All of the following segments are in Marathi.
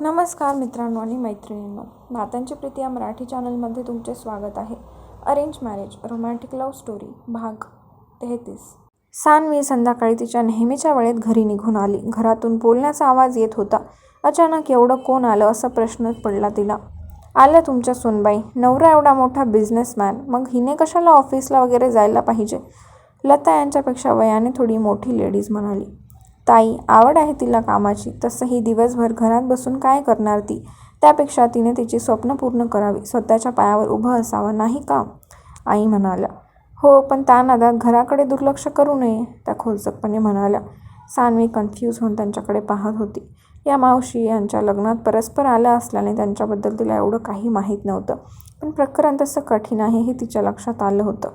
नमस्कार मित्रांनो आणि मैत्रिणींनो. नात्यांची प्रीती या मराठी चॅनलमध्ये तुमचे स्वागत आहे. Arrange marriage romantic love story भाग तेहतीस. सानवी संध्याकाळी तिच्या नेहमीच्या वेळेत घरी निघून आली. घरातून बोलण्याचा आवाज येत होता. अचानक एवढं कोण आलं असा प्रश्न पडला तिला. आल्या तुमच्या सोनबाई. नवरा एवढा मोठा बिझनेसमॅन. मग हिने कशाला ऑफिसला वगैरे जायला पाहिजे? लता यांच्यापेक्षा वयाने थोडी मोठी लेडीज म्हणाली. ताई आवड आहे तिला कामाची. तसंही दिवसभर घरात बसून काय करणार ती? त्यापेक्षा तिने तिची स्वप्न पूर्ण करावी. स्वतःच्या पायावर उभं असावं नाही का? आई म्हणाल्या. हो पण त्या नादात घराकडे दुर्लक्ष करू नये त्या खोलचकपणे म्हणाल्या. सानवी कन्फ्यूज होऊन त्यांच्याकडे पाहत होती. या मावशी यांच्या लग्नात परस्पर आल्या असल्याने त्यांच्याबद्दल तिला एवढं काही माहीत नव्हतं. पण प्रकरण तसं कठीण आहे हे तिच्या लक्षात आलं होतं.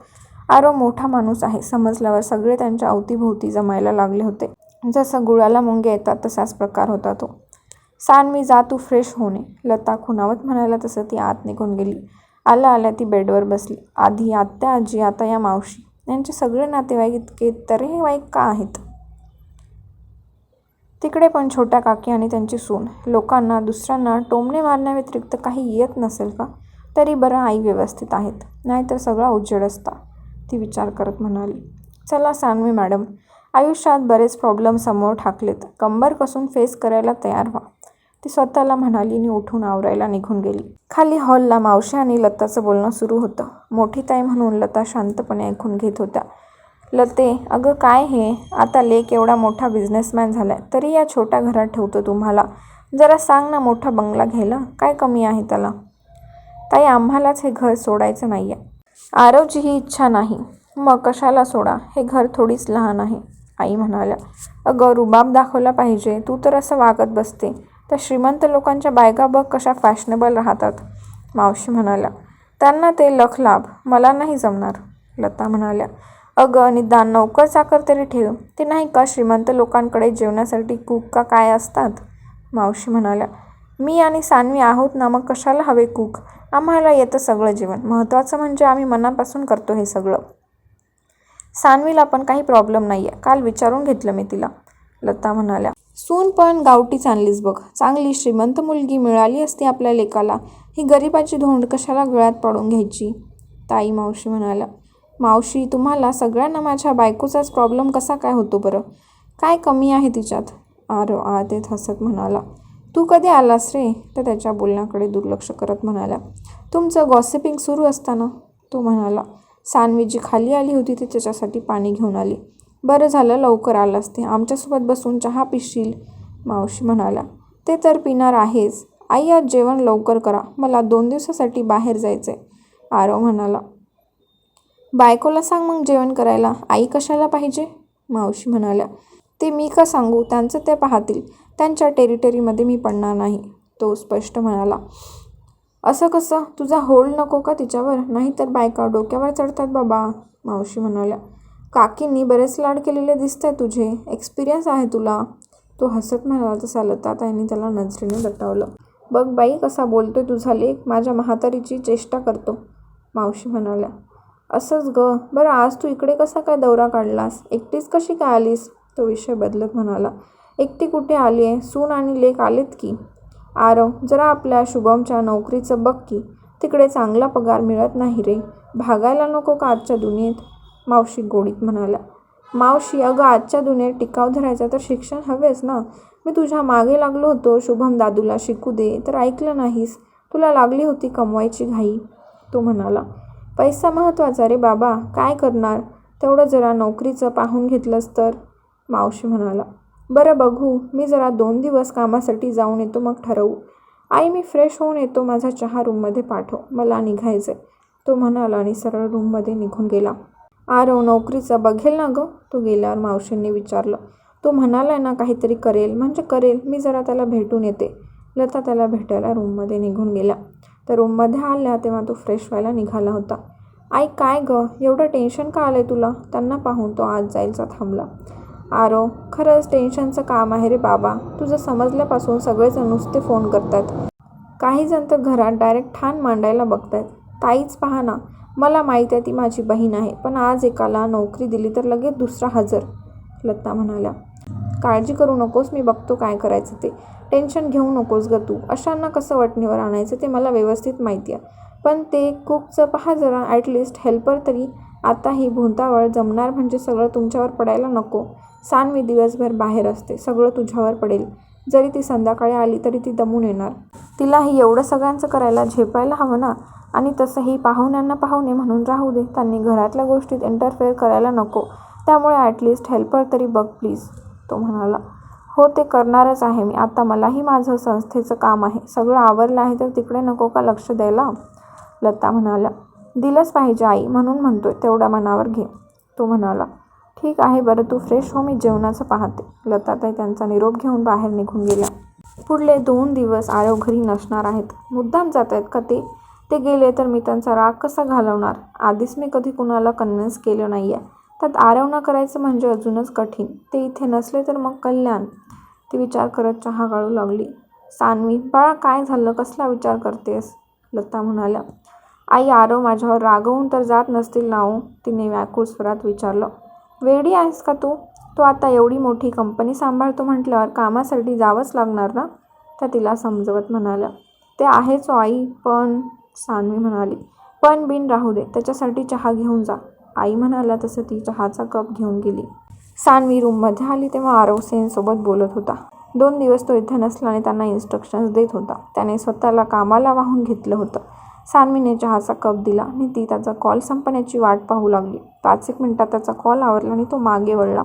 आरो मोठा माणूस आहे. समजल्यावर सगळे त्यांच्या अवतीभोवती जमायला लागले होते. जसं गुळाला मुंगे येतात तसाच प्रकार होता तो. सान्वी जा तू फ्रेश होणे. लता खुणावत म्हणायला तसं ती आत निघून गेली. आल्या आल्या ती बेडवर बसली. आधी आत्या आजी आता या मावशी. यांचे सगळे नातेवाईक इतके तरेवाईक का आहेत? तिकडे पण छोट्या काकी आणि त्यांची सून. लोकांना दुसऱ्यांना टोमणे मारण्याव्यतिरिक्त काही येत नसेल का? तरी बरं आई व्यवस्थित आहेत. नाहीतर सगळा उजेड असता ती विचार करत म्हणाली. चला सान्वी मॅडम. आयुष्यात बरेच प्रॉब्लेम समोर ठाकलेत. कंबर कसून फेस करायला तयार व्हा. ती स्वतःला म्हणाली आणि उठून आवरायला निघून गेली. खाली हॉलला मावशी आणि लताचं बोलणं सुरू होतं. मोठी ताई म्हणून लता शांतपणे ऐकून घेत होत्या. लते अगं काय हे? आता लेक एवढा मोठा बिझनेसमॅन झालाय. तरी या छोट्या घरात ठेवतो तुम्हाला. जरा सांग ना मोठा बंगला घ्यायला. काय कमी आहे त्याला? ताई आम्हालाच हे घर सोडायचं नाही आहे आरवची ही इच्छा नाही. मग कशाला सोडा? हे घर थोडीच लहान आहे. आई म्हणाल्या अगं रुबाब दाखवला पाहिजे. तू तर असं वागत बसते. तर श्रीमंत लोकांच्या बायका बघ कशा फॅशनेबल राहतात. मावशी म्हणाल्या त्यांना ते लख लाभ. मला नाही जमणार. लता म्हणाल्या अगं निदान नौकर चाकर तरी ठेव. ते नाही का श्रीमंत लोकांकडे जेवण्यासाठी कूक का काय असतात? मावशी म्हणाल्या मी आणि सानवी आहोत ना मग कशाला हवे कूक? आम्हाला येतं सगळं जेवण. महत्त्वाचं म्हणजे आम्ही मनापासून करतो हे सगळं. सानवीला पण काही प्रॉब्लेम नाही आहे काल विचारून घेतलं मी तिला. लता म्हणाल्या सून पण गावठीच आणलीस बघ. चांगली श्रीमंत मुलगी मिळाली असती आपल्या लेकाला. ही गरिबाची धोंड कशाला गळ्यात पडून घ्यायची? ताई मावशी म्हणाल्या मावशी तुम्हाला सगळ्यांना माझ्या बायकोचाच प्रॉब्लेम कसा काय होतो बरं? काय कमी आहे तिच्यात? आरो आतेत हसत म्हणाला तू कधी आलास रे? तर त्याच्या बोलण्याकडे दुर्लक्ष करत म्हणाल्या तुमचं गॉसिपिंग सुरू असताना? तो म्हणाला सानवी जी खाली आली होती ती त्याच्यासाठी पाणी घेऊन आली. बरं झालं लवकर आलास ते. आमच्यासोबत बसून चहा पिशील? मावशी म्हणाल्या ते तर पिणार आहेच. आई आज जेवण लवकर करा. मला दोन दिवसासाठी बाहेर जायचं आहे आरव म्हणाला. बायकोला सांग मग जेवण करायला. आई कशाला पाहिजे? मावशी म्हणाल्या. ते मी का सांगू? त्यांचं ते पाहतील. त्यांच्या टेरिटरीमध्ये मी पडणार नाही तो स्पष्ट म्हणाला. असं कसं? तुझा होल्ड नको का तिच्यावर? नाहीतर बायका डोक्यावर चढतात बाबा मावशी म्हणाल्या. काकींनी बरेच लाड केलेले दिसत आहे तुझे. एक्सपिरियन्स आहे तुला. तो हसत म्हणाला तसा लताताईंनी त्याला नजरेने दटावलं. बघ बाई कसा बोलतोय तुझा लेख. माझ्या म्हातारीची चेष्टा करतो मावशी म्हणाल्या. असंच ग. बरं आज तू इकडे कसा काय दौरा काढलास? एकटीच कशी काय आलीस? तो विषय बदलत म्हणाला. एकटी कुठे आली आहे सून आणि लेख आलेत की? आरव जरा आपल्या शुभमच्या नोकरीचं बघ की तिकडे चांगला पगार मिळत नाही रे. भागायला नको का आजच्या दुनियेत? मावशी गोडीत म्हणाल्या. मावशी अगं आजच्या दुनियेत टिकाव धरायचा तर शिक्षण हवेच ना. मी तुझ्या मागे लागलो होतो शुभम दादूला शिकू दे तर ऐकलं नाहीस. तुला लागली होती कमवायची घाई तो म्हणाला. पैसा महत्त्वाचा रे बाबा काय करणार? तेवढं जरा नोकरीचं पाहून घेतलंस तर? मावशी म्हणाला. बरं बघू मी जरा दोन दिवस कामासाठी जाऊन येतो मग ठरवू. आई मी फ्रेश होऊन येतो माझा चहा रूममध्ये पाठव. मला निघायचं आहे तो म्हणाला आणि सरळ रूममध्ये निघून गेला. आरव नोकरीचा बघेल ना गं? तो गेल्यावर मावशींनी विचारलं. तो म्हणाला ना काहीतरी करेल. म्हणजे करेल. मी जरा त्याला भेटून येते. लता त्याला भेटायला रूममध्ये निघून गेला तर रूममध्ये आल्या तेव्हा तो फ्रेश व्हायला निघाला होता. आई काय गं? एवढं टेन्शन का आलं आहे तुला? त्यांना पाहून तो आज जायचा थांबला. आरो खरंच टेन्शनचं काम आहे रे बाबा. तुझं समजल्यापासून सगळेजण नुसते फोन करतात. काही जण तर घरात डायरेक्ट ठाण मांडायला बघतायत. ताईच पहा ना मला माहीत आहे ती माझी बहीण आहे पण आज एकाला नोकरी दिली तर लगेच दुसरा हजर लता म्हणाल्या. काळजी करू नकोस मी बघतो काय करायचं ते. टेन्शन घेऊ नकोस ग तू. अशांना कसं वटणीवर आणायचं ते मला व्यवस्थित माहिती आहे. पण ते कुकचं पहा जरा ॲटलिस्ट हेल्पर तरी. आता ही भोंतावळ जमणार म्हणजे सगळं तुमच्यावर पडायला नको. सानवी दिवसभर बाहेर असते. सगळं तुझ्यावर पडेल. जरी ती संध्याकाळी आली तरी ती दमून येणार. तिलाही एवढं सगळ्यांचं करायला झेपायला हवं ना? आणि तसंही पाहुण्यांना पाहुणे म्हणून राहू दे. त्यांनी घरातल्या गोष्टीत इंटरफेअर करायला नको. त्यामुळे ॲटलिस्ट हेल्पर तरी बघ प्लीज तो म्हणाला. हो ते करणारच आहे मी. आता मलाही माझं संस्थेचं काम आहे. सगळं आवरलं आहे तर तिकडे नको का लक्ष द्यायला? लता म्हणाल्या. दिलंच पाहिजे आई म्हणून म्हणतोय. तेवढ्या मनावर घे तो म्हणाला. ठीक आहे बरं तू फ्रेश हो मी जेवणाचं पाहते. लताताई त्यांचा निरोप घेऊन बाहेर निघून गेल्या. पुढले दोन दिवस आरव घरी नसणार आहेत. मुद्दाम जात आहेत का ते? ते गेले तर मी त्यांचा राग कसा घालवणार? आधीच मी कधी कुणाला कन्व्हिन्स केलं नाही आहे त्यात आरव न करायचं म्हणजे अजूनच कठीण. ते इथे नसले तर मग कल्याण? ती विचार करत चहा गाळू लागली. सानवी बाळा काय झालं? कसला विचार करतेस? लता म्हणाल्या. आई आरव माझ्यावर रागवून तर जात नसतील ना हो? तिने व्याकुळ स्वरात विचारलं. वेडी आहेस का तू? तो आता एवढी मोठी कंपनी सांभाळतो म्हटल्यावर कामासाठी जावंच लागणार ना? त्या तिला समजवत म्हणाल्या. ते आहेच हो आई पण सानवी म्हणाली. पण बिन राहू दे त्याच्यासाठी चहा घेऊन जा. आई म्हणाल्या तसं ती चहाचा कप घेऊन गेली. सानवी रूममध्ये आली तेव्हा आरव सेनसोबत बोलत होता. दोन दिवस तो इथे नसल्याने त्यांना इन्स्ट्रक्शन्स देत होता. त्याने स्वतःला कामाला वाहून घेतलं होतं. सानवीने चहाचा कप दिला आणि ती त्याचा कॉल संपण्याची वाट पाहू लागली. पाच एक मिनिटात त्याचा कॉल आवरला आणि तो मागे वळला.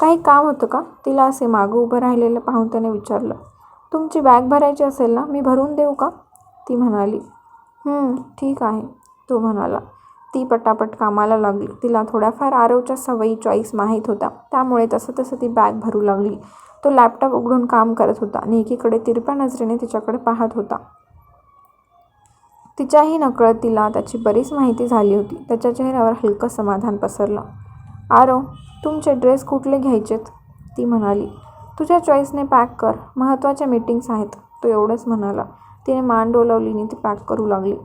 काही काम होतं का तिला असे मागं उभं राहिलेलं पाहून त्याने विचारलं. तुमची बॅग भरायची असेल ना? मी भरून देऊ का ती म्हणाली. ठीक आहे तो म्हणाला. ती पटापट कामाला लागली. तिला थोड्याफार आरवच्या सवयी चॉईस माहीत होत्या. त्यामुळे तसं तसं ती बॅग भरू लागली. तो लॅपटॉप उघडून काम करत होता आणि एकीकडे तिरप्या नजरेने तिच्याकडे पाहत होता. तिच्याही नकळत तिला त्याची बरीच माहिती झाली होती. त्याच्या चेहऱ्यावर हलकं समाधान पसरलं. आरव तुमचे ड्रेस कुठले घ्यायचेत? ती म्हणाली. तुझ्या चॉईसने पॅक कर. महत्त्वाच्या मीटिंग्स आहेत. तो एवढंच म्हणाला. तिने मान डोलावली आणि ती पॅक करू लागली.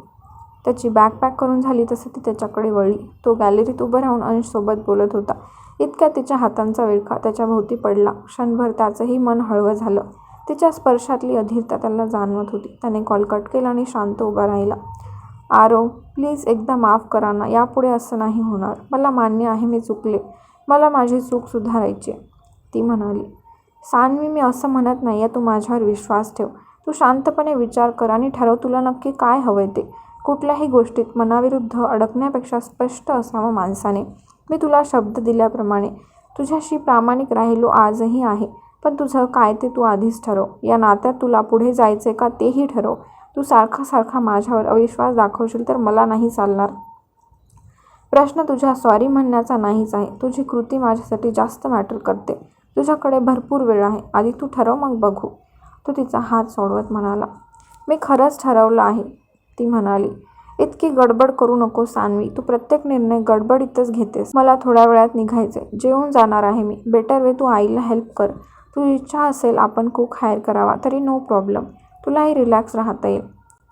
त्याची बॅग पॅक करून झाली तसं ती त्याच्याकडे वळली. तो गॅलरीत उभं राहून अंशसोबत बोलत होता. इतक्या तिच्या हातांचा विळखा त्याच्या भोवती पडला. क्षणभर त्याचंही मन हळवं झालं. तिच्या स्पर्शातली अधीरता त्याला जाणवत होती. त्याने कॉल कट केला आणि शांत उभा राहिला. आरो प्लीज एकदा माफ करा ना यापुढे असं नाही होणार. मला मान्य आहे मी चुकले. मला माझी चूक सुधारायची ती म्हणाली. सानवी मी असं म्हणत नाही आहे तू माझ्यावर विश्वास ठेव. तू शांतपणे विचार कर आणि ठरव तुला नक्की काय हवंय ते. कुठल्याही गोष्टीत मनाविरुद्ध अडकण्यापेक्षा स्पष्ट असावं माणसाने. मी तुला शब्द दिल्याप्रमाणे. तुझ्याशी प्रामाणिक राहिलो आजही आहे. पण तुझं काय ते तू आधीच ठरव. या नात्यात तुला पुढे जायचे का तेही ठरव. तू सारखा सारखा माझ्यावर अविश्वास दाखवशील तर मला नाही चालणार. प्रश्न तुझ्या सॉरी म्हणण्याचा नाहीच आहे. तुझी कृती माझ्यासाठी जास्त मॅटर करते. तुझ्याकडे भरपूर वेळ आहे. आधी तू ठरव मग बघू. तो तिचा हात सोडवत म्हणाला. मी खरंच ठरवलं आहे ती म्हणाली. इतकी गडबड करू नको सानवी. तू प्रत्येक निर्णय गडबडीतच घेतेस. मला थोड्या वेळात निघायचे जेवून जाणार आहे मी. बेटर वे तू आईला हेल्प कर. तू इच्छा असेल आपण कुक हायर करावा तरी नो प्रॉब्लेम. तुलाही रिलॅक्स राहता येईल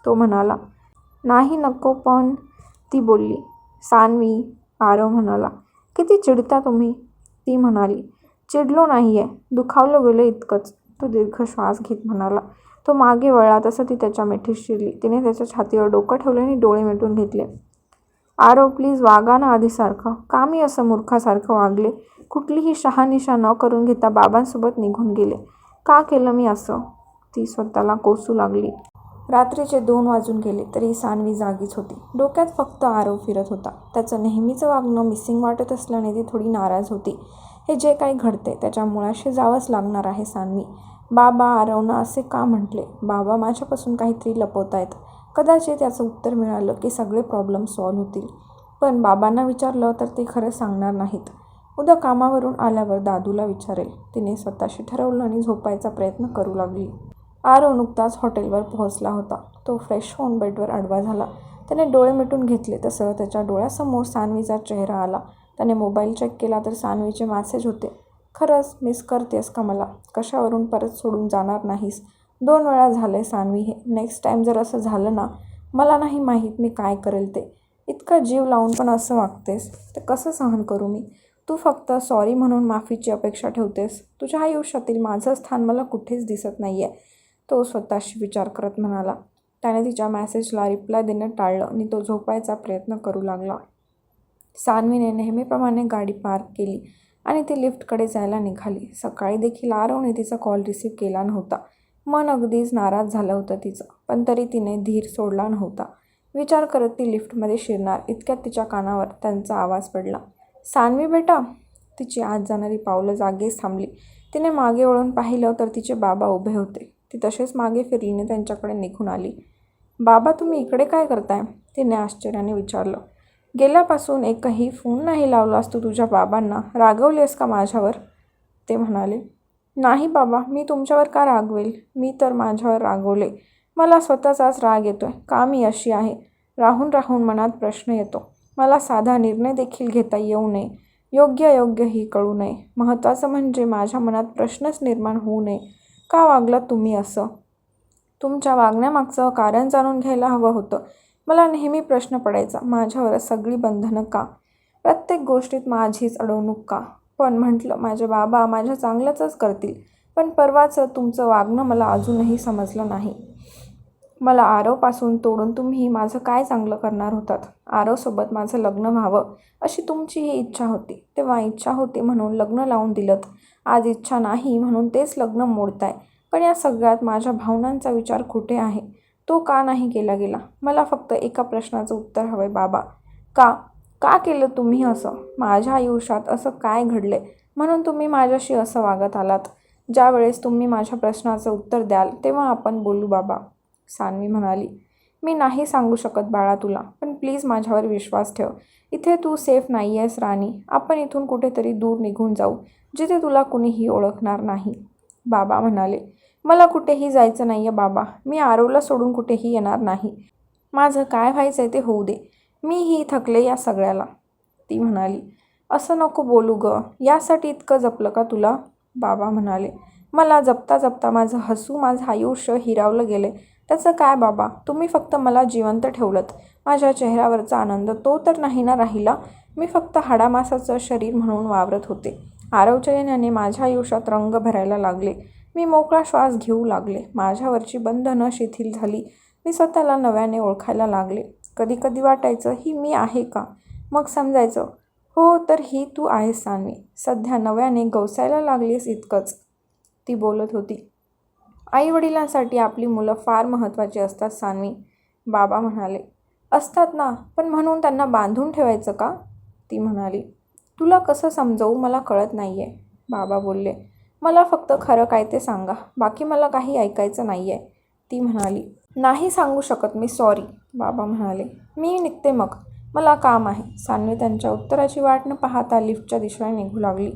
तो म्हणाला. नाही नको पण ती बोलली. सानवी आरव म्हणाला. किती चिडता तुम्ही? ती म्हणाली. चिडलो नाही आहे दुखावलं गेलं इतकंच. तो दीर्घ श्वास घेत म्हणाला. तो मागे वळला तसं ती त्याच्या मिठीत शिरली. तिने त्याच्या छातीवर डोकं ठेवले आणि डोळे मिटून घेतले. आरव प्लीज वागा ना आधीसारखं. का मी असं मूर्खासारखं वागले. कुठलीही शहानिशा न करून घेता बाबांसोबत निघून गेले. का केलं मी असं? ती स्वतःला कोसू लागली. रात्रीचे दोन वाजून गेले तरी सानवी जागीच होती. डोक्यात फक्त आरव फिरत होता. त्याचं नेहमीचं वागणं मिसिंग वाटत असल्याने ती थोडी नाराज होती. हे जे काही घडते त्याच्या मुळाशी जावंच लागणार आहे सानवी. बाबा आरवनं असे का म्हटले? बाबा माझ्यापासून काहीतरी लपवत आहेत कदाचित याचं उत्तर मिळालं की सगळे प्रॉब्लेम सॉल्व्ह होतील. पण बाबांना विचारलं तर ते खरं सांगणार नाहीत. उद्या कामावरून आल्यावर दादूला विचारेल. तिने स्वतःशी ठरवलं आणि झोपायचा प्रयत्न करू लागली. आरो नुकताच हॉटेलवर पोहोचला होता. तो फ्रेश होऊन बेडवर आडवा झाला. त्याने डोळे मिटून घेतले. तसं त्याच्या डोळ्यासमोर सानवीचा चेहरा आला. त्याने मोबाईल चेक केला तर सानवीचे मॅसेज होते. खरंच मिस करतेस का मला कशावरून परत सोडून जाणार नाहीस? दोन वेळा झाले सानवी हे. नेक्स्ट टाईम जर असं झालं ना मला नाही माहीत मी काय करेल ते. इतका जीव लावून पण असं वागतेस. तर कसं सहन करू मी? तू फक्त सॉरी म्हणून माफीची अपेक्षा ठेवतेस. तुझ्या आयुष्यातील माझं स्थान मला कुठेच दिसत नाही आहे तो स्वतःशी विचार करत म्हणाला. त्याने तिच्या मेसेजला रिप्लाय देणं टाळलं आणि तो झोपायचा प्रयत्न करू लागला. सान्वीने नेहमीप्रमाणे गाडी पार्क केली आणि ती लिफ्टकडे जायला निघाली. सकाळी देखील आरवने तिचा कॉल रिसीव केला नव्हता. मन अगदीच नाराज झालं होतं तिचं पण तरी तिने धीर सोडला नव्हता. विचार करत ती लिफ्टमध्ये शिरणार. इतक्यात तिच्या कानावर त्यांचा आवाज पडला. सानवी बेटा? तिची आत जाणारी पावलं जागेच थांबली. तिने मागे वळून पाहिलं तर तिचे बाबा उभे होते. ती तसेच मागे फिरलीने त्यांच्याकडे निघून आली. बाबा तुम्ही इकडे काय करताय? तिने आश्चर्याने विचारलं. गेल्यापासून एकही फोन नाही लावलास तू तुझ्या बाबांना? रागवलेस का माझ्यावर? ते म्हणाले. नाही बाबा मी तुमच्यावर का रागवेल? मी तर माझ्यावर रागवले. मला स्वतःचाच राग येतो आहे का मी अशी आहे. राहून राहून मनात प्रश्न येतो. मला साधा निर्णय देखील घेता येऊ नये. योग्य अयोग्यही कळू नये. महत्त्वाचं म्हणजे माझ्या मनात प्रश्नच निर्माण होऊ नये. का वागलात तुम्ही असं? तुमच्या वागण्यामागचं कारण जाणून घ्यायला हवं होतं. मला नेहमी प्रश्न पडायचा माझ्यावर सगळी बंधनं का? प्रत्येक गोष्टीत माझीच अडवणूक का? पण म्हटलं माझे बाबा माझ्या चांगल्याचंच करतील. पण परवाचं तुमचं वागणं मला अजूनही समजलं नाही. मला आरवपासून तोडून तुम्ही माझं काय चांगलं करणार होतात? आरवसोबत माझं लग्न व्हावं अशी तुमची ही इच्छा होती. तेव्हा इच्छा होती म्हणून लग्न लावून दिलं आज इच्छा नाही म्हणून तेच लग्न मोडताय. पण या सगळ्यात माझ्या भावनांचा विचार कुठे आहे. तो का नाही केला गेला? मला फक्त एका प्रश्नाचं उत्तर हवं आहे बाबा. का? का केलं तुम्ही असं? माझ्या आयुष्यात असं काय घडले म्हणून तुम्ही माझ्याशी असं वागत आलात. ज्यावेळेस तुम्ही माझ्या प्रश्नाचं उत्तर द्याल तेव्हा आपण बोलू बाबा. सानवी म्हणाली मी नाही सांगू शकत बाळा तुला पण प्लीज माझ्यावर विश्वास ठेव. इथे तू सेफ नाही आहेस राणी. आपण इथून कुठेतरी दूर निघून जाऊ जिथे तुला कुणीही ओळखणार नाही. बाबा म्हणाले मला कुठेही जायचं नाही आहे बाबा. मी आरवला सोडून कुठेही येणार नाही. माझं काय व्हायचं आहे ते होऊ दे. मीही थकले या सगळ्याला. ती म्हणाली असं नको बोलू ग. यासाठी इतकं जपलं का तुला? बाबा म्हणाले मला जपता जपता माझं हसू माझं आयुष्य हिरावलं गेले त्याचं काय बाबा? तुम्ही फक्त मला जिवंत ठेवलंत. माझ्या चेहऱ्यावरचा आनंद तो तर नाही ना राहिला. मी फक्त हाडामासाचं शरीर म्हणून वावरत होते. आरवच्या येण्याने माझ्या आयुष्यात रंग भरायला लागले. मी मोकळा श्वास घेऊ लागले. माझ्यावरची बंधनं शिथिल झाली. मी स्वतःला नव्याने ओळखायला लागले. कधी कधी वाटायचं ही मी आहे का? मग समजायचं हो तर ही तू आहेस सान्वी. सध्या नव्याने गवसायला लागलीस इतकंच. ती बोलत होती. आईवडिलांसाठी आपली मुलं फार महत्त्वाची असतात सानवी. बाबा म्हणाले असतात ना पण म्हणून त्यांना बांधून ठेवायचं का? ती म्हणाली तुला कसं समजवू मला कळत नाही आहे बाबा बोलले मला फक्त खरं काय ते सांगा बाकी मला काही ऐकायचं नाही आहे ती म्हणाली नाही सांगू शकत मी सॉरी. बाबा म्हणाले मी निघते मग मला काम आहे. सानवी त्यांच्या उत्तराची वाट न पाहता लिफ्टच्या दिशेने निघू लागली.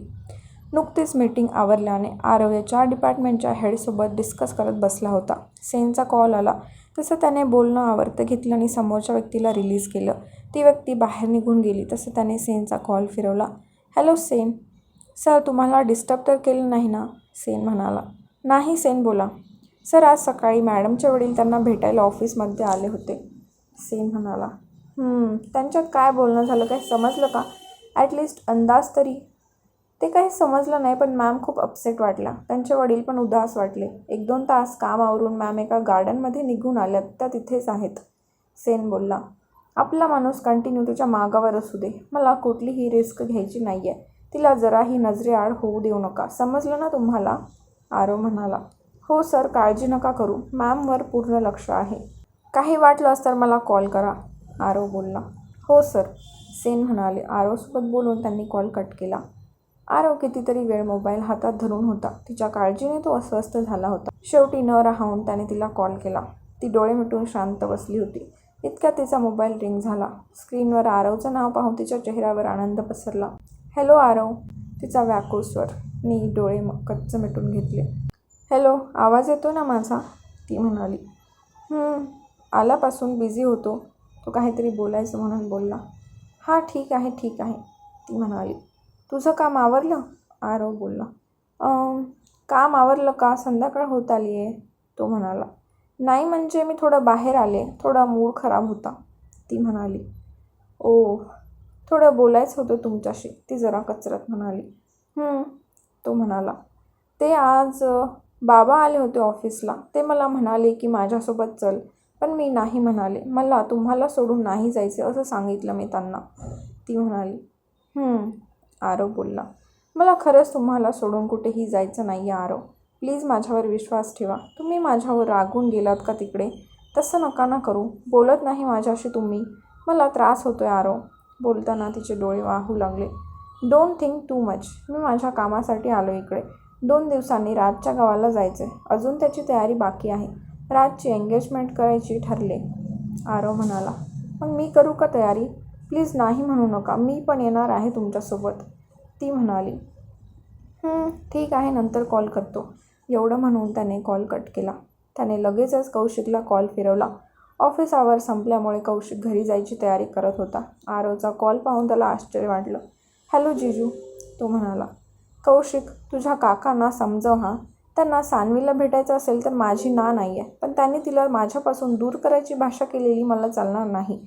नुकतीच मीटिंग आवरल्याने आरव चार डिपार्टमेंटच्या हेडसोबत डिस्कस करत बसला होता. सेनचा कॉल आला. तसं त्याने बोलणं आवडतं घेतलं आणि समोरच्या व्यक्तीला रिलीज केलं. ती व्यक्ती बाहेर निघून गेली. तसं त्याने सेनचा कॉल फिरवला. हॅलो सेन. सर तुम्हाला डिस्टर्ब तर केलं नाही ना? सेन म्हणाला. नाही सेन बोला. सर आज सकाळी मॅडमचे वडील त्यांना भेटायला ऑफिसमध्ये आले होते. सेन म्हणाला. त्यांच्यात काय बोलणं झालं? काय समजलं का? ॲटलिस्ट अंदाज तरी. ते काही समजलं नाही पण मॅम खूप अपसेट वाटला. त्यांचे वडील पण उदास वाटले. एक दोन तास काम आवरून मॅम एका गार्डनमध्ये निघून आल्या. त्या तिथेच आहेत सेन बोलला. आपला माणूस कंटिन्यू तिच्या मागावर असू दे. मला कुठलीही रिस्क घ्यायची नाही आहे तिला जराही नजरेआड होऊ देऊ नका. समजलं ना तुम्हाला? आरो म्हणाला. हो सर काळजी नका करू. मॅमवर पूर्ण लक्ष आहे. काही वाटलंच तर मला कॉल करा आरो बोलला. हो सर सेन म्हणाले. आरोसोबत बोलून त्यांनी कॉल कट केला. आरव कितीतरी वेळ मोबाईल हातात धरून होता. तिच्या काळजीने तो अस्वस्थ झाला होता. शेवटी न राहून त्याने तिला कॉल केला. ती डोळे मिटून शांत बसली होती. इतक्या तिचा मोबाईल रिंग झाला. स्क्रीनवर आरवचं नाव पाहून तिच्या चेहऱ्यावर आनंद पसरला. हॅलो आरव. तिचा व्याकुळ स्वर मी डोळे मग कच्च मिटून घेतले. हॅलो आवाज येतो ना माझा? ती म्हणाली. आल्यापासून बिझी होतो. तो काहीतरी बोलायचं म्हणून बोलला. हां ठीक आहे ठीक आहे. ती म्हणाली. तुझं काम आवरलं? आरव बोलला. काम आवरलं का? संध्याकाळ होत आली आहे तो म्हणाला. नाही म्हणजे मी थोडं बाहेर आले. थोडा मूड खराब होता ती म्हणाली. ओ थोडं बोलायचं होतं तुमच्याशी ती जरा कचरत म्हणाली. तो म्हणाला. ते आज बाबा आले होते ऑफिसला. ते मला म्हणाले की माझ्यासोबत चल पण मी नाही म्हणाले. मला तुम्हाला सोडून नाही जायचे असं सांगितलं मी त्यांना ती म्हणाली. आरव बोलला. मला खरंच तुम्हाला सोडून कुठेही जायचं नाही आहे आरव. प्लीज माझ्यावर विश्वास ठेवा. तुम्ही माझ्यावर रागून गेलात का तिकडे? तसं नका ना करू. बोलत नाही माझ्याशी तुम्ही. मला त्रास होतोय आरव. बोलताना तिचे डोळे वाहू लागले. डोंट थिंक टू मच मी माझ्या कामासाठी आलो इकडे. दोन दिवसांनी राजच्या गावाला जायचे अजून त्याची तयारी बाकी आहे. राजची एंगेजमेंट करायची ठरले. आरव म्हणाला. मग मी करू का तयारी? प्लीज नाही म्हणू नका. मी पण येणार आहे तुमच्यासोबत. ती म्हणाली ठीक आहे नंतर कॉल करतो. एवढं म्हणून त्याने कॉल कट केला. त्याने लगेचच कौशिकला कॉल फिरवला. ऑफिस आवर संपल्यामुळे कौशिक घरी जायची तयारी करत होता. आरवचा कॉल पाहून त्याला आश्चर्य वाटलं. हॅलो जिजू तो म्हणाला. कौशिक तुझ्या काकांना समजव हां. त्यांना सानवीला भेटायचं असेल तर माझी ना नाही आहे पण त्यांनी तिला माझ्यापासून दूर करायची भाषा केलेली मला चालणार नाही.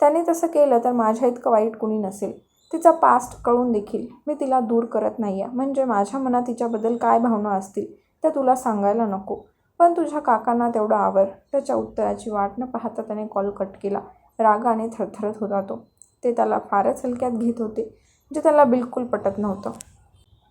त्याने तसं केलं तर माझ्या इतकं वाईट कुणी नसेल. तिचा पास्ट कळून देखील मी तिला दूर करत नाही आहे म्हणजे माझ्या मनात तिच्याबद्दल काय भावना असतील त्या तुला सांगायला नको. पण तुझ्या काकांना तेवढं आवर. त्याच्या उत्तराची वाट न पाहता त्याने कॉल कट केला. रागाने थरथरत होता तो. ते त्याला फारच हलक्यात घेत होते जे त्याला बिलकुल पटत नव्हतं.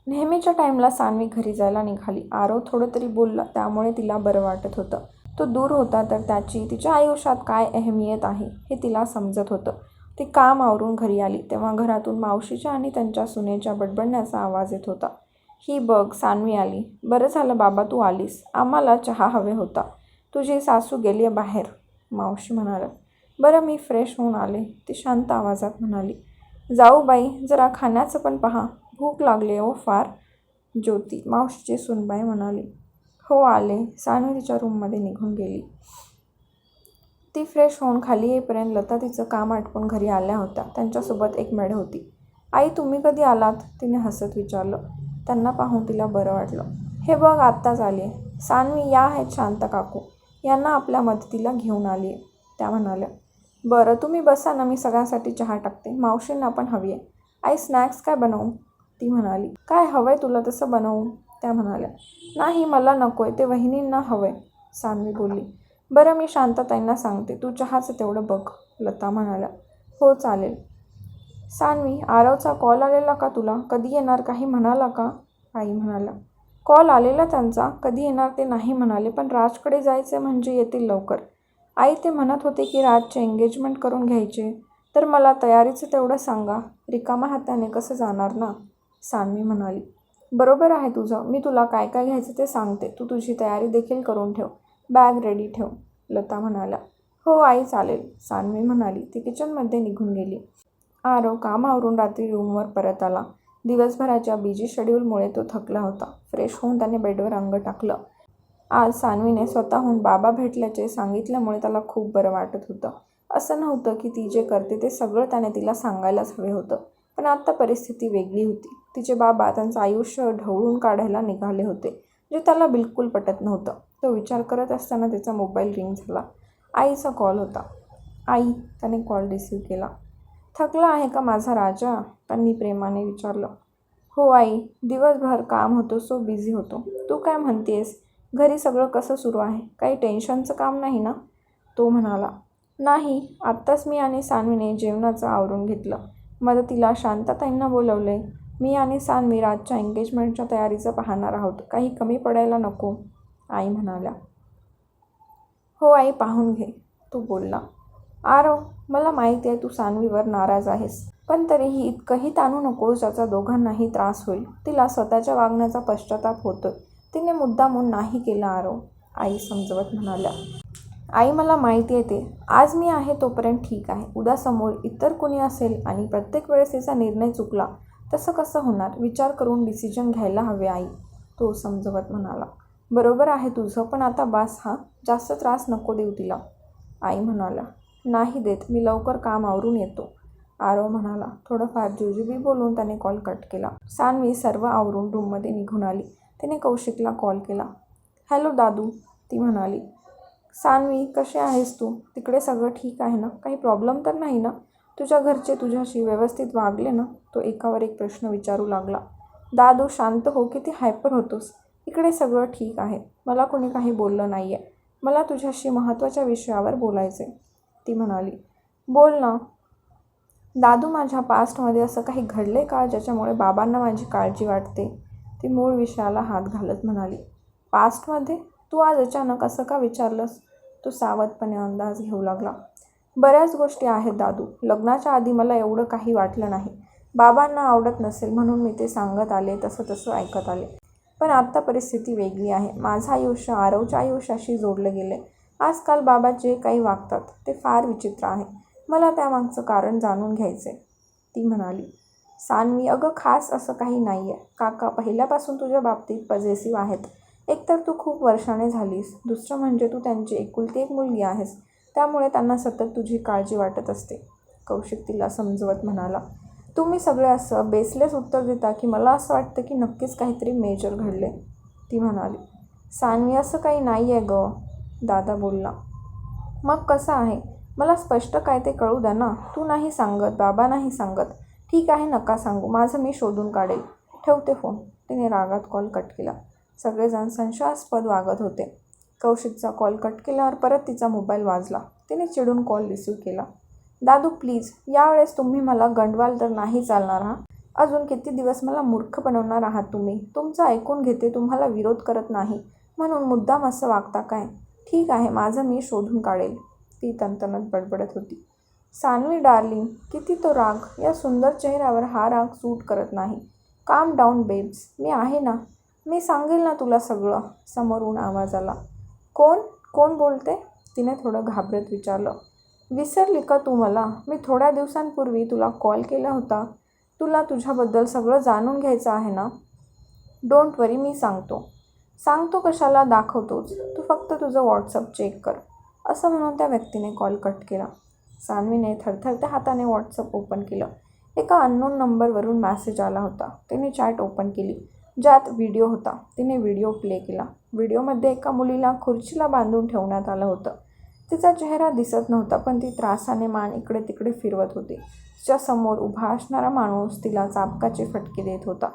नेहमीच्या टाईमला सान्वी घरी जायला निघाली. आरव थोडं तरी बोलला त्यामुळे तिला बरं वाटत होतं. तो दूर होता तर त्याची तिच्या आयुष्यात काय अहमियत आहे हे तिला समजत होतं. ती काम आवरून घरी आली? तेव्हा घरातून मावशीच्या आणि त्यांच्या सुनेच्या बडबडण्याचा आवाज येत होता. ही बघ सानवी आली. बरं झालं बाबा तू आलीस. आम्हाला चहा हवे होता. तुझी सासू गेली आहे बाहेर मावशी म्हणाल्या. बरं मी फ्रेश होऊन आले ती शांत आवाजात म्हणाली. जाऊ बाई जरा खाण्याचं पण पहा. भूक लागली हो फार. ज्योती मावशीची सुनबाई म्हणाली. हो आले. सानवी तिच्या रूममध्ये निघून गेली. ती फ्रेश होऊन खाली येईपर्यंत लता तिचं काम आटपून घरी आल्या होत्या. त्यांच्यासोबत एक मेड होती. आई तुम्ही कधी आलात? तिने हसत विचारलं. त्यांना पाहून तिला बरं वाटलं. हे बघ आत्ताच आली सानवी या आहेत शांत काकू. यांना आपल्या मदतीला घेऊन आली आहे त्या म्हणाल्या. बरं तुम्ही बसा ना मी सगळ्यांसाठी चहा टाकते. मावशींना पण हवी आहे आई स्नॅक्स काय बनवू? ती म्हणाली. काय हवं आहे तुला तसं बनवू त्या म्हणाल्या. नाही मला नको आहे ते वहिनींना हवं आहे सानवी बोलली. बरं मी शांतताईंना सांगते. तू चहाचं तेवढं बघ लता म्हणाल्या. हो चालेल. सानवी आरवचा कॉल आलेला का तुला? कधी येणार? काही म्हणाला का? आई म्हणाला कॉल आलेला त्यांचा. कधी येणार ते नाही म्हणाले पण राजकडे जायचे म्हणजे येतील लवकर. आई ते म्हणत होते की राजचे एंगेजमेंट करून घ्यायचे. तर मला तयारीचं तेवढं सांगा. रिकामा हाताने कसं जाणार ना? सानवी म्हणाली. बरोबर आहे तुझं. मी तुला काय काय घ्यायचं ते सांगते. तू तुझी तयारी देखील करून ठेव. बॅग रेडी ठेव लता म्हणाला. हो आई चालेल. सानवी म्हणाली. ती किचनमध्ये निघून गेली. आरव कामावरून रात्री रूमवर परत आला. दिवसभराच्या बिजी शेड्यूलमुळे तो थकला होता. फ्रेश होऊन त्याने बेडवर अंग टाकलं. आज सानवीने स्वतःहून बाबा भेटल्याचे सांगितल्यामुळे त्याला खूप बरं वाटत होतं. असं नव्हतं की ती जे करते ते सगळं त्याने तिला सांगायलाच हवे होतं. पण आत्ता परिस्थिती वेगळी होती. तिचे बाबा त्यांचं आयुष्य ढवळून काढायला निघाले होते जे त्याला बिलकुल पटत नव्हतं. तो विचार करत असताना त्याचा मोबाईल रिंग झाला. आईचा कॉल होता. आई त्याने कॉल रिसीव केला. थकला आहे का माझा राजा? त्यांनी प्रेमाने विचारलं. हो आई. दिवसभर काम होतो सो बिझी होतो. तू काय म्हणतेस? घरी सगळं कसं सुरू आहे? काही टेन्शनचं काम नाही ना? तो म्हणाला. नाही आत्ताच मी आणि सानवीने जेवणाचं आवरून घेतलं. मदतीला शांतताईंना बोलवले मी आणि सानवी राजच्या एंगेजमेंटच्या तयारीचं पाहणार आहोत. काही कमी पडायला नको. आई म्हणाल्या हो आई पाहून घे तो बोलला. आरव मला माहिती आहे तू सानवीवर नाराज आहेस पण तरीही इतकंही ताणू नकोस ज्याचा दोघांनाही त्रास होईल. तिला स्वतःच्या वागण्याचा पश्चाताप होतोय. तिने मुद्दामून नाही केला आरव आई समजवत म्हणाल्या. आई मला माहिती आहे ते. आज मी आहे तोपर्यंत ठीक आहे. उद्या समोर इतर कुणी असेल आणि प्रत्येक वेळेस तिचा निर्णय चुकला तसं कसं होणार? विचार करून डिसिजन घ्यायला हवे आई तो समजवत म्हणाला. बरोबर आहे तुझं पण आता बास हा? जास्त त्रास नको देऊ तिला. आई म्हणाला नाही देत मी लवकर काम आवरून येतो. आरव म्हणाला थोडंफार जुजुबी बोलून त्याने कॉल कट केला. सानवी सर्व आवरून रूममध्ये निघून आली. तिने कौशिकला कॉल केला. हॅलो दादू. ती म्हणाली. सानवी कशी आहेस तू? तिकडे सगळं ठीक आहे ना? काही प्रॉब्लेम तर नाही ना? तुझ्या घरचे तुझ्याशी व्यवस्थित वागले ना? तो एकावर एक प्रश्न विचारू लागला. दादू शांत हो किती हायपर होतोस? इकडे सगळं ठीक आहे. मला कोणी काही बोललं नाही आहे मला तुझ्याशी महत्त्वाच्या विषयावर बोलायचे ती म्हणाली बोल ना. दादू माझ्या पास्टमध्ये असं काही घडले का ज्याच्यामुळे बाबांना माझी काळजी वाटते? ती मूळ विषयाला हात घालत म्हणाली पास्टमध्ये? तू आज अचानक असं का विचारलंस? तो सावधपणे अंदाज घेऊ लागला बऱ्याच गोष्टी आहेत दादू. लग्नाच्या आधी मला एवढं काही वाटलं नाही. बाबांना आवडत नसेल म्हणून मी ते सांगत आले तसं तसं ऐकत आले. पण आत्ता परिस्थिती वेगळी आहे. माझं आयुष्य आरवच्या आयुष्याशी जोडलं गेले आजकाल बाबा जे काही वागतात ते फार विचित्र आहे. मला त्यामागचं कारण जाणून घ्यायचं आहे ती म्हणाली सानवी अगं खास असं काही नाही आहे काका पहिल्यापासून तुझ्या बाबतीत पजेसिव्ह आहेत. एकतर तू खूप वर्षाने झालीस. दुसरं म्हणजे तू त्यांची एकुलती एक मुलगी आहेस. त्यामुळे त्यांना सतत तुझी काळजी वाटत असते. कौशिक तिला समजवत म्हणाला तुम्ही सगळे असं बेसलेस उत्तर देता की मला असं वाटतं की नक्कीच काहीतरी मेजर घडले ती म्हणाली. सानवी असं काही नाही आहे ग दादा बोलला. मग कसं आहे? मला स्पष्ट काय ते कळू द्या ना? तू नाही सांगत बाबा नाही सांगत. ठीक आहे नका सांगू. माझं मी शोधून काढेल. ठेवते फोन तिने रागात कॉल कट केला. सगळेजण संशयास्पद वागत होते. कौशिकचा कॉल कट केल्यावर परत तिचा मोबाईल वाजला. तिने चिडून कॉल रिसीव केला. दादू प्लीज यावेळेस तुम्ही मला गंडवाल तर नाही चालणार हा? अजून किती दिवस मला मूर्ख बनवणार आहात तुम्ही? तुमचं ऐकून घेते तुम्हाला विरोध करत नाही. म्हणून मुद्दाम असं वागता काय? ठीक आहे माझं मी शोधून काढेल. ती तंतनत बडबडत होती. सानवी डार्लिंग किती तो राग. या सुंदर चेहऱ्यावर हा राग सूट करत नाही. काम डाऊन बेब्स मी आहे ना? मी सांगेल ना तुला सगळं? समोरून आवाज आला. कोण? कोण बोलते? तिने थोडं घाबरत विचारलं. विसरली का तू मला? मी थोड्या दिवसांपूर्वी तुला कॉल केला होता. तुला तुझ्याबद्दल सगळं जाणून घ्यायचं आहे ना? डोंट वरी मी सांगतो. सांगतो कशाला दाखवतोच. तू फक्त तुझं व्हॉट्सअप चेक कर. असं म्हणून त्या व्यक्तीने कॉल कट केला. सान्वीने थरथरत्या हाताने व्हॉट्सअप ओपन केलं. एका अननोन नंबरवरून मॅसेज आला होता. तिने चॅट ओपन केली. ज्यात व्हिडिओ होता. तिने व्हिडिओ प्ले केला. व्हिडिओमध्ये एका मुलीला खुर्चीला बांधून ठेवण्यात आलं होतं. तिचा चेहरा दिसत नव्हता पण ती त्रासाने मान इकडे तिकडे फिरवत होती. तिच्या समोर उभा असणारा माणूस तिला चाबकाचे फटके देत होता.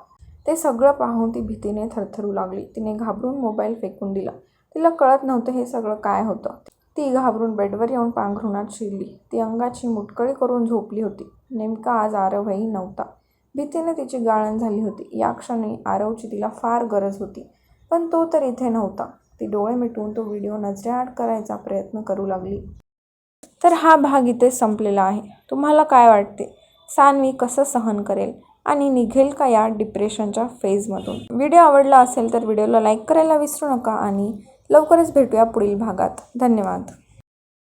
ते सगळं पाहून ती भीतीने थरथरू लागली. तिने घाबरून मोबाईल फेकून दिला. तिला कळत नव्हतं हे सगळं काय होतं. ती घाबरून बेडवर येऊन पांघरुणात शिरली. ती अंगाची मुटकळी करून झोपली होती. नेमका आज आरवही नव्हता. भीतीने तिची गाळण झाली होती. या क्षणी आरवची तिला फार गरज होती. पण तो तर इथे नव्हता. ती डोळे मिटवून तो व्हिडिओ नजरेआड करायचा प्रयत्न करू लागली. तर हा भाग इथे संपलेला आहे. तुम्हाला काय वाटते? सानवी कसं सहन करेल आणि निघेल का या डिप्रेशनच्या फेजमधून? व्हिडिओ आवडला असेल तर व्हिडिओला लाईक करायला विसरू नका आणि लवकरच भेटूया पुढील भागात. धन्यवाद.